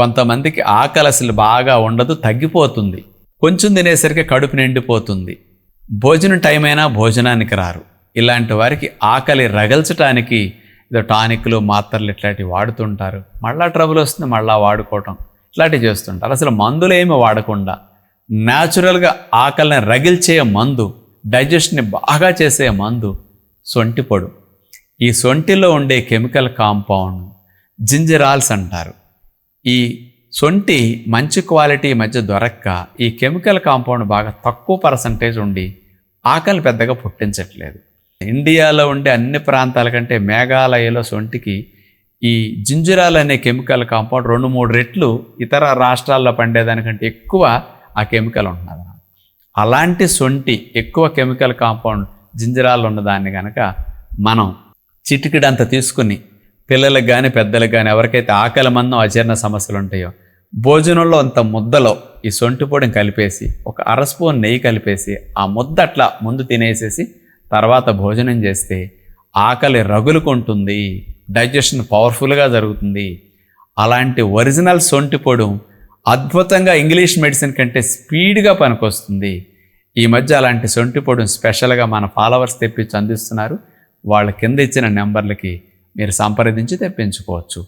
కొంతమందికి ఆకలి అసలు బాగా ఉండదు తగ్గిపోతుంది. కొంచెం తినేసరికి కడుపు నిండిపోతుంది. భోజనం టైం అయినా భోజనానికి రారు. ఇలాంటి వారికి ఆకలి రగల్చటానికి ఏదో టానిక్లు మాత్రలు ఇట్లాంటివి వాడుతుంటారు. మళ్ళా ట్రబుల్ వస్తుంది మళ్ళా వాడుకోవటం. ఇట్లాంటివి చేస్తుంటారు. అసలు మందులు ఏమి వాడకుండా న్యాచురల్గా ఆకలిని రగిల్చే మందు డైజెషన్ని బాగా చేసే మందు సొంటి పొడు. ఈ సొంటిలో ఉండే కెమికల్ కాంపౌండ్ జింజరాల్స్ అంటారు. ఈ సొంటి మంచి క్వాలిటీ మధ్య దొరక్క ఈ కెమికల్ కాంపౌండ్ బాగా తక్కువ పర్సంటేజ్ ఉండి ఆకలి పెద్దగా పుట్టించట్లేదు. ఇండియాలో ఉండే అన్ని ప్రాంతాల కంటే మేఘాలయలో సొంటికి ఈ జింజరాల్ అనే కెమికల్ కాంపౌండ్ రెండు మూడు రెట్లు ఇతర రాష్ట్రాల్లో పండేదానికంటే ఎక్కువ ఆ కెమికల్ ఉంటున్నది. అలాంటి సొంటి ఎక్కువ కెమికల్ కాంపౌండ్ జింజరాలు ఉన్నదాన్ని కనుక మనం చిటికిడంత తీసుకుని పిల్లలకు కానీ పెద్దలకు కానీ ఎవరికైతే ఆకలి మందం అజీర్ణ సమస్యలు ఉంటాయో భోజనంలో అంత ముద్దలో ఈ సొంటి పొడిని కలిపేసి ఒక అర స్పూన్ నెయ్యి కలిపేసి ఆ ముద్ద అట్లా ముందు తినేసేసి తర్వాత భోజనం చేస్తే ఆకలి రగులుకుంటుంది డైజెషన్ పవర్ఫుల్గా జరుగుతుంది. అలాంటి ఒరిజినల్ సొంటి పొడు అద్భుతంగా ఇంగ్లీష్ మెడిసిన్ కంటే స్పీడ్గా పనికొస్తుంది. ఈ మధ్య అలాంటి సొంటి పొడిని స్పెషల్గా మన ఫాలోవర్స్ తెప్పించి అందిస్తున్నారు. వాళ్ళ కింద ఇచ్చిన నెంబర్లకి మీరు సంప్రదించి తెప్పించుకోవచ్చు.